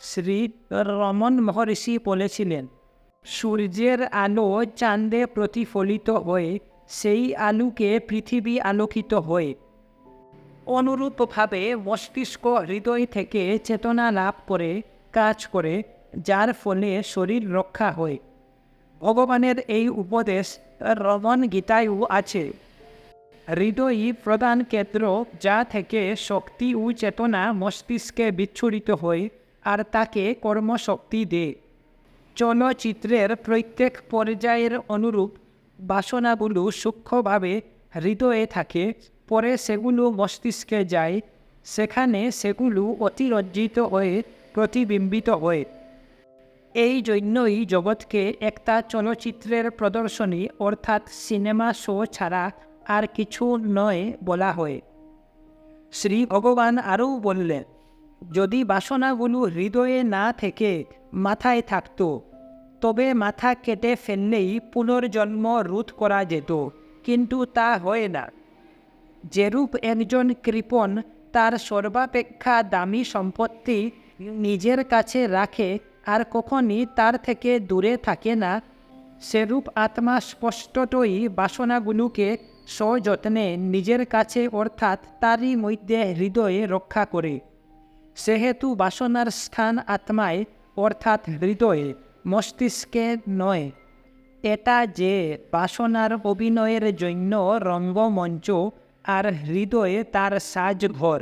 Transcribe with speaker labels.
Speaker 1: শ্রী রমন মহর্ষি বলেছিলেন, সূর্যের আলো চাঁদে প্রতিফলিত হয়ে, সেই আলোকে পৃথিবী আলোকিত হয়ে। অনুরূপভাবে মস্তিষ্ক হৃদয় থেকে চেতনা লাভ করে, কাজ করে, যার ফলে শরীর রক্ষা হয়। ভগবানের এই উপদেশ রমন গীতায়ও আছে। হৃদয়ই প্রধান কেন্দ্র যা থেকে শক্তি ও চেতনা মস্তিষ্কে বিচ্ছুরিত হয় আর তাকে কর্মশক্তি দেয় চলচ্চিত্রের প্রত্যেক পর্যায়ের অনুরূপ বাসনাগুলো সূক্ষ্মভাবে হৃদয়ে থাকে। পরে সেগুলো মস্তিষ্কে যায়। সেখানে সেগুলো অতিরঞ্জিত হয়ে প্রতিবিম্বিত হয়। এই জন্যই জগৎকে একটা চলচ্চিত্রের প্রদর্শনী অর্থাৎ সিনেমা শো ছাড়া আর কিছু নয় বলা হয়। শ্রী ভগবান আরও বললেন যদি বাসনাগুলো হৃদয়ে না থেকে মাথায় থাকতো, তবে মাথা কেটে ফেললেই পুনর্জন্ম রোধ করা যেত, কিন্তু তা হয় না। যেরূপ একজন কৃপণ তার সর্বাপেক্ষা দামি সম্পত্তি নিজের কাছে রাখে আর কখনই তার থেকে দূরে থাকে না, সেরূপ আত্মা স্পষ্টতই বাসনাগুলোকে সযত্নে নিজের কাছে অর্থাৎ তারই মধ্যে হৃদয়ে রক্ষা করে। সেহেতু বাসনার স্থান আত্মায়, অর্থাৎ হৃদয়ে, মস্তিষ্কে নয়। এটা যে বাসনার অভিনয়ের জন্য রঙ্গমঞ্চ আর হৃদয়ে তার সাজঘর।